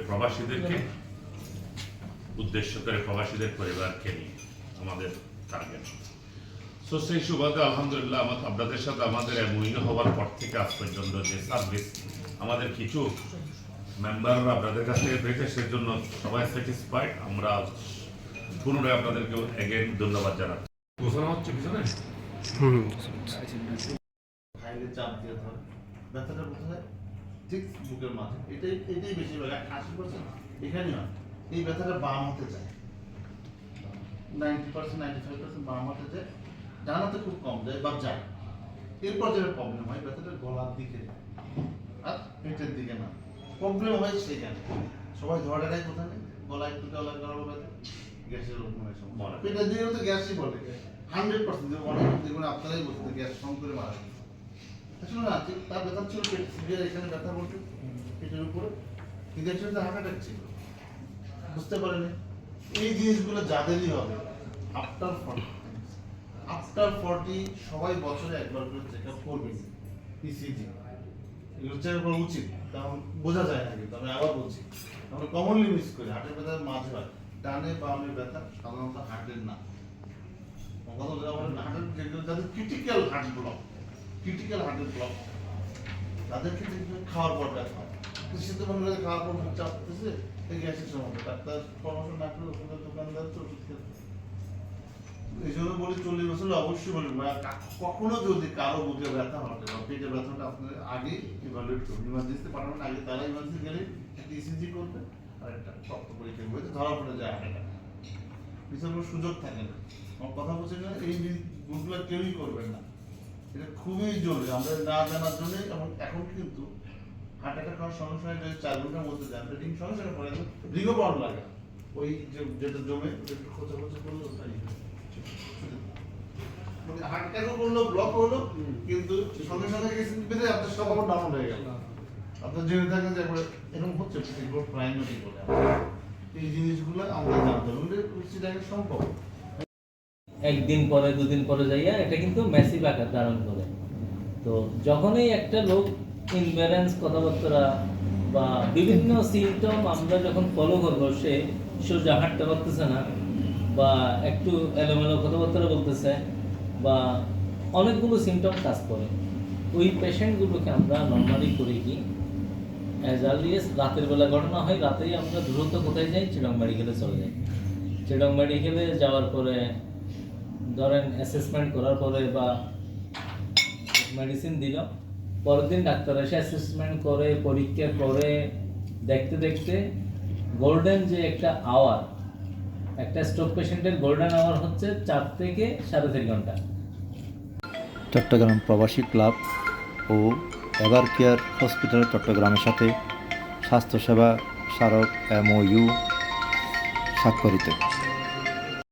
প্রবাসীদেরকে উদ্দেশ্য করে প্রবাসীদের পরিবারকে নিয়ে আমাদের টার্গেট সো সেই সুবাদে আলহামদুলিল্লাহ আমার আপনাদের সাথে আমাদের এমন হওয়ার পর থেকে আজ পর্যন্ত যে সার্ভিস আমাদের কিছু মেম্বাররা আপনাদের কাছ থেকে পেয়েছে সেজন্য সবাই স্যাটিসফাইড আমরা পুনরায় আপনাদেরকে এগেন ধন্যবাদ জানাচ্ছি। বোঝানো হচ্ছে পিছনে? হাইলে চাপ দিয়ে ধরে। ব্যথাটা কোথায় ঠিক বুকের মাঝে। এটাই এটাই বেশিরভাগ। আশি পার্সেন্ট এখানেই হয়। এই ব্যথাটা বাম হাতে যায় ninety percent ninety five percent বাম হাতে যায় ডান হাতে খুব কম যায় বা যায়। এরপর যেটা প্রবলেম হয় ব্যথাটা গলার দিকে আর পেটের দিকে না। প্রবলেম হয় সেখানে। সবাই ধরে দেয় কোথায় গলা একটু গলা গলা ব্যথা। গ্যাসের মনে হয়। পেটের দিকে তো গ্যাসই বলে। হান্ড্রেড পার্সেন্ট অনেক দেখবেন আপনারাই বলতে গ্যাস কম করে মারা গেছে ঠিক তার ব্যথা ছিল পেট এখানে ব্যথা বলতে পেটের উপরে। কিন্তু হার্ট অ্যাটাক ছিল। বুঝতে পারেনি। এই জিনিসগুলো যাদেরই হবে, আফটার ফর্টি আফটার ফর্টি সবাই বছরে একবার করে চেক আপ করবেন পিসিজি এগুলো চেক করা উচিত, কারণ বোঝা যায় না কিন্তু, আমি আবার বলছি। আমরা কমনলি মিস করি, হার্টের ব্যথা মাঝে হয় ডানে বামে ব্যথা সাধারণত হার্টের না। কথা বলতে আমরা হার্টের যাদের ক্রিটিক্যাল হার্ট ব্লক ক্রিটিক্যাল হার্টের ব্লক তাদের ক্ষেত্রে খাওয়ার পর ব্যথা কিন্তু মনে খাওয়ার পর মুখ চাপতেছে এই গ্যাসের সমস্যা ডাক্তার পরামর্শ না করে ওষুধের দোকানদার তো এই জন্য বলি চল্লিশ বছর অবশ্যই বলি কখনো যদি কারও বুকে ব্যথা হয় বা পেটে ব্যথাটা আপনার আগে ইভালুয়েট করুন। ইমার্জেন্সি পাঠাবেন আগে তারা ইমার্জেন্সি গেলে একটা ইসিজি করবে আর একটা রক্ত পরীক্ষা করবে। ধরা পড়ে যায় হার্ট বিশাল কোনো সুযোগ থাকে না। আমার কথা বলছি না, এই গুণগুলো কেউই করবেন না। এটা খুবই জরুরি। আমরা না জানার জন্য এবং এখন কিন্তু হার্ট অ্যাটাক হওয়ার যদি চার ঘণ্টার মধ্যে যান রিং সঙ্গে সঙ্গে পড়ে যাবে রিংও পাওয়ার লাগে। ওই যে যেটা জমে একটু খোঁচা খোঁচা করল ওটাই মানে হার্ট অ্যাটাকও করল ব্লক হলো কিন্তু সঙ্গে সঙ্গে গেছে বেঁধে আপনার সব আবার ডাউন হয়ে গেল। আপনার জেনে থাকেন যে একবার এরকম হচ্ছে প্রাইমারি বলে। এই জিনিসগুলো আমরা জানতে হবে সেটা সম্ভব। একদিন পরে, দুদিন পরে যাইয়া এটা কিন্তু ম্যাসিভ আকার ধারণ করে। তো যখনই একটা লোক ইনব্যালেন্স কথাবার্তা বা বিভিন্ন সিমটম আমরা যখন ফলো করব, সে সোজা হাঁটতে পারতেছে না বা একটু এলোমেলো কথাবার্তা বলতেছে বা অনেকগুলো সিমটম কাজ করে। ওই পেশেন্টগুলোকে আমরা নর্মালি করি কি অ্যাজ আর্লি রাতের বেলা ঘটনা হয়, রাতেই আমরা দ্রুত কোথায় যাই? চিরং মেডিকেলে চলে যাই। চিরং মেডিকেলে যাওয়ার পরে ধরেন অ্যাসেসমেন্ট করার পরে বা মেডিসিন দিল পরের দিন ডাক্তার এসে অ্যাসেসমেন্ট করে, পরীক্ষা করে, দেখতে দেখতে গোল্ডেন যে একটা আওয়ার একটা স্ট্রোক পেশেন্টের গোল্ডেন আওয়ার হচ্ছে চার থেকে সাড়ে তিন ঘণ্টা। চট্টগ্রাম প্রবাসী ক্লাব ও এভার কেয়ার হসপিটাল চট্টগ্রামের সাথে স্বাস্থ্যসেবা স্মারক এমওইউ স্বাক্ষরিত।